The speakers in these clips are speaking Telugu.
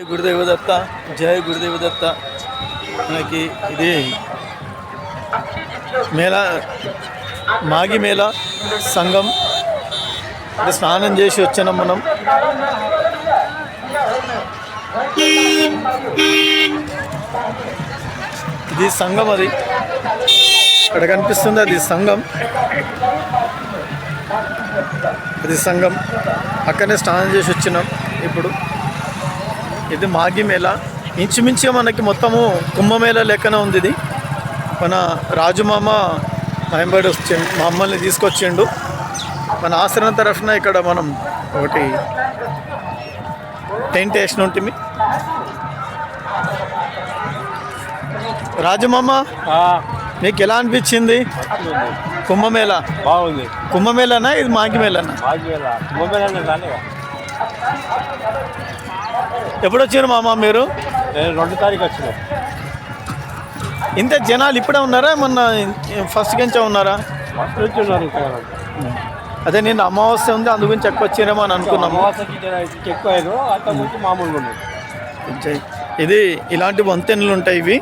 జై గురుదేవదత్త జై గురుదేవదత్త మనకి ఇది మేళ మాగి మేళ సంఘం. స్నానం చేసి వచ్చినాం మనం. ఇది సంఘం అది. ఇక్కడ కనిపిస్తుంది అది సంఘం. అది సంఘం. అక్కడనే స్నానం చేసి వచ్చినాం ఇప్పుడు. ఇది మాగి మేళ. ఇంచుమించుగా మనకి మొత్తము కుంభమేళ లెక్కన ఉంది ఇది. మన రాజుమామ మహంబడి వచ్చిండు మమ్మల్ని తీసుకొచ్చిండు. మన ఆశ్రమం తరఫున ఇక్కడ మనం ఒకటి టెంట్ వేసిన ఉంటుంది రాజుమామ మీకు ఎలా అనిపించింది? కుంభమేళ. బాగుంది. కుంభమేళనా? ఇది మాగి మేళనా? బాగా మొబైల్ రాలేగా ఎప్పుడు వచ్చారు మామ మీరు? నేను రెండు తారీఖు వచ్చిన ఇంత జనాలు ఇప్పుడే ఉన్నారా? మొన్న ఫస్ట్ నుంచి ఉన్నారా? ఫస్ట్ నుంచి ఉన్నారు ఇక్కడ అదే నేను అమావాస్య ఉంది అందు గురించి ఎక్కువ వచ్చారేమో అని అనుకున్నాము అమావాస్యకి ఎక్కువ అయ్యారు అంత ముందు మామూలుగా ఉన్నాయి. ఇది ఇలాంటి వంతెనలు ఉంటాయి ఇవి.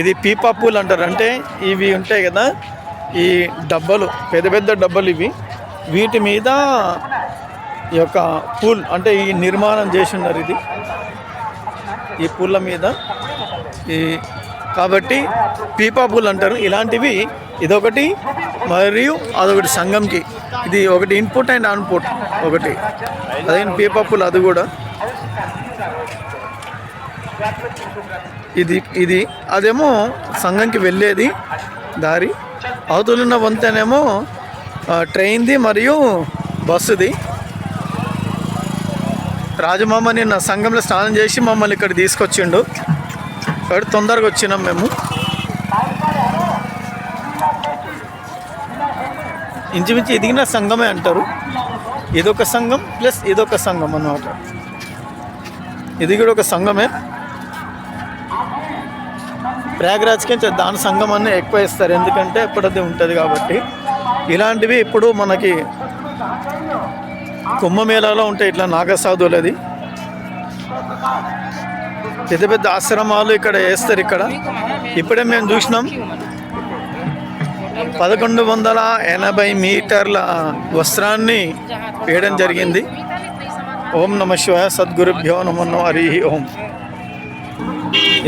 ఇది పీపా పూల్ అంటారు. అంటే ఇవి ఉంటాయి కదా ఈ డబ్బలు పెద్ద పెద్ద డబ్బలు ఇవి. వీటి మీద ఈ యొక్క పూల్ అంటే ఈ నిర్మాణం చేసి ఉన్నారు ఇది. ఈ పూల మీద. ఈ కాబట్టి పీపా పూల్ అంటారు. ఇలాంటివి ఇదొకటి మరియు అదొకటి సంఘంకి. ఇది ఒకటి ఇన్పుట్ అండ్ అవుట్పుట్ ఒకటి. అదే పీపా పూల్ అది కూడా. ఇది ఇది అదేమో సంఘంకి వెళ్ళేది దారి. అవతలున్న వంతెనేమో ట్రైన్ది మరియు బస్సుది. రాజమామ నిన్న సంఘంలో స్నానం చేసి మమ్మల్ని ఇక్కడ తీసుకొచ్చిండు. ఇక్కడ తొందరగా వచ్చినాం మేము. ఇంచుమించు ఎదిగిన సంఘమే అంటారు. ఇదొక సంఘం ప్లస్ ఇదొక సంఘం అన్నమాట. ఇది కూడా ఒక సంఘమే. ప్రయాగరాజ్కి దాని సంఘం అన్నీ ఎక్కువ ఇస్తారు. ఎందుకంటే ఎప్పుడది ఉంటుంది కాబట్టి. ఇలాంటివి ఇప్పుడు మనకి కుంభమేళాలో ఉంటాయి ఇట్లా నాగసాధువులది పెద్ద పెద్ద ఆశ్రమాలు ఇక్కడ వేస్తారు ఇక్కడ. ఇప్పుడే మేము చూసినాం. పదకొండు వందల ఎనభై మీటర్ల వస్త్రాన్ని వేయడం జరిగింది. ఓం నమ శివాయ సద్గురుభ్యో నమో నమ హరి ఓం.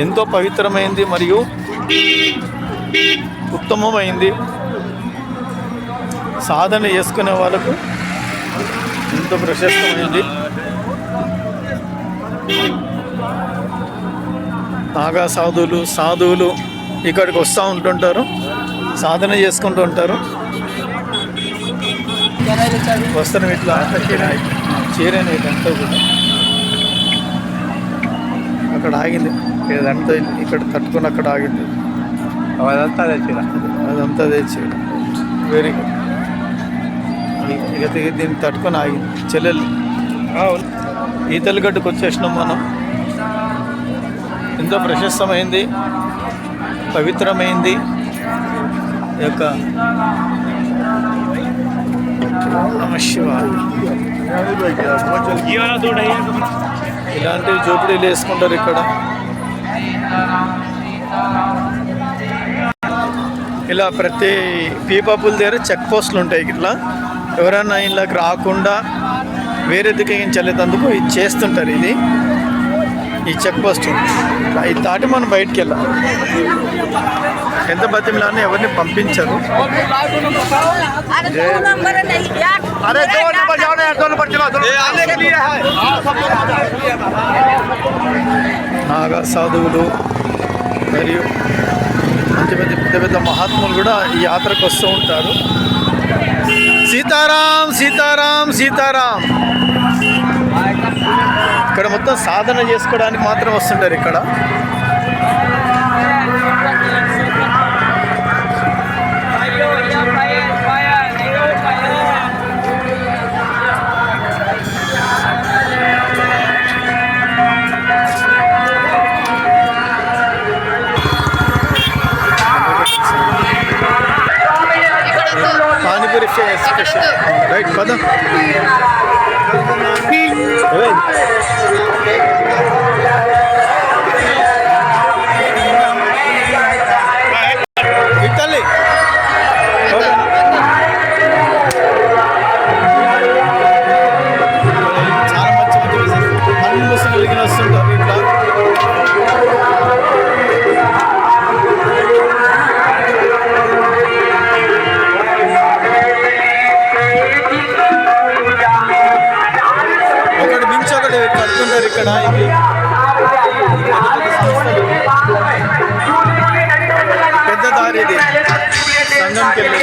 ఎంతో పవిత్రమైంది మరియు ఉత్తమమైంది. సాధన చేసుకునే వాళ్ళకు ఎంతో ప్రశస్తమైంది. నాగా సాధువులు సాధువులు ఇక్కడికి వస్తూ ఉంటుంటారు. సాధన చేసుకుంటూ ఉంటారు. వస్త్రం ఇట్లా చీరని ఇదంతా కూడా అక్కడ ఆగింది. ఇదంతా ఇక్కడ తట్టుకుని అక్కడ ఆగింది. అదంతా తెచ్చిరా అదంతా తెచ్చి వెరీ గుడ్ ఇక దీన్ని తట్టుకొని ఆగి చెల్లెలు. ఈతలగడ్డకు వచ్చేసినాం మనం. ఎంతో ప్రశస్తమైంది పవిత్రమైంది. ఈ యొక్క ఇలాంటివి జోపిడీలు వేసుకుంటారు ఇక్కడ. ఇలా ప్రతి పీపాపుల దగ్గర చెక్ పోస్టులు ఉంటాయి ఇట్లా. ఎవరైనా ఇళ్ళకి రాకుండా వేరే దిగించలేదందుకు ఇది చేస్తుంటారు ఇది ఈ చెక్ పోస్ట్ ఇది దాటి మనం బయటికి వెళ్ళాలి ఎంత బతిమలాన్ని ఎవరిని పంపించరు अरे दो नंबर नहीं यार अरे दो नंबर जाओ ना यार दो नंबर चलो दो आने के लिए है నాగా సాధువులు మరియు మంచి మంచి పెద్ద పెద్ద మహాత్ములు కూడా ఈ యాత్రకు వస్తూ ఉంటారు సీతారాం సీతారాం సీతారాం. ఇక్కడ మొత్తం సాధన చేసుకోవడానికి మాత్రం వస్తుంటారు ఇక్కడ. రైట్ పద. ఇక్కడ పెద్ద పెద్ద దారి ఇది సంఘంకి వెళ్ళి